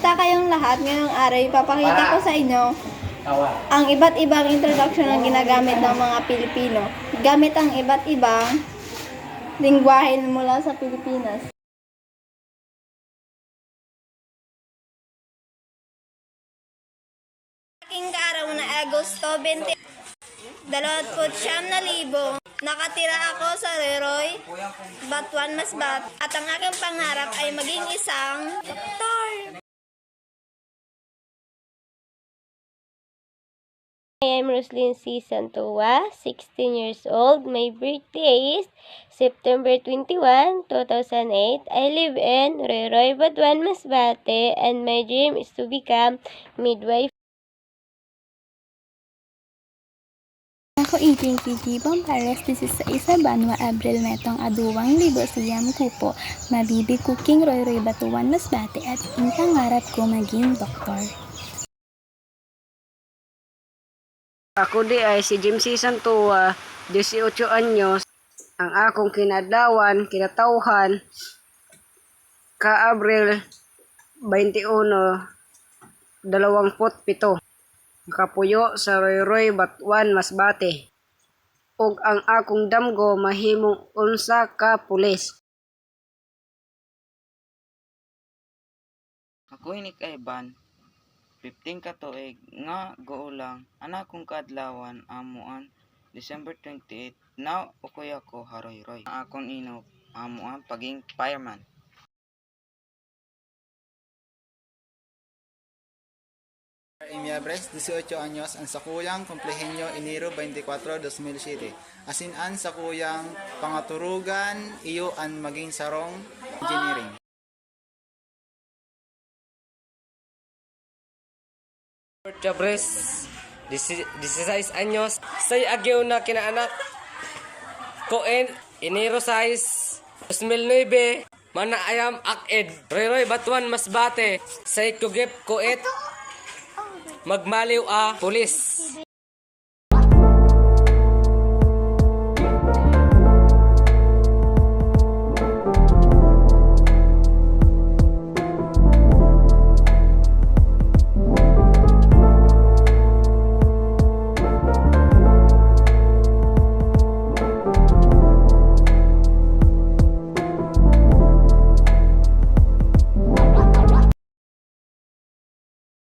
Kumusta kayong lahat? Ngayong araw, ipapakita ko sa inyo ang iba't ibang introduction na ginagamit ng mga Pilipino. Gamit ang iba't ibang lingwahe mula sa Pilipinas. Aking kaaraw na Agosto 20, 29,000. Nakatira ako sa Leroy, Batuan Masbat, at ang aking pangarap ay maging isang I am Roslyn C. Santua, 16 years old. My birthday is September 21, 2008. I live in Roy Batuan, Masbate, and my dream is to become midwife. Ako iting PG Bompares, this is sa isa Banwa Abril Metong Aduwang Libo Siyam Kupo, Mabibi Cooking Roy Roy Batuan Masbate at ang pangarap ko maging doktor. Ako di ay si Jimsy Santua, 18 anyos. Ang akong kinadlawan, kinatauhan, ka Abril 21, 27. Kapuyo sa Roy Batuan Masbate. ug ang akong damgo mahimong unsa ka pulis. Ako ini kay Ban. 15 ka tuig. Nga goulang anak kong kadlawan amuan December 28 now ukoy ako haroy roy. Ang akong ino amuan paging fireman. Imiabres, 18 anyos, ang sakuyang kumplehenyo Enero 24, 2007. Asin an sakuyang pangaturugan iyo an maging sarong engineering. Chabres, 16 anyos, say agyo na kinaanak. Koen, Enero 6, 2009, mana ayam aked. Reroy Batuan Masbate, say kugip koet. Magmaliw a pulis.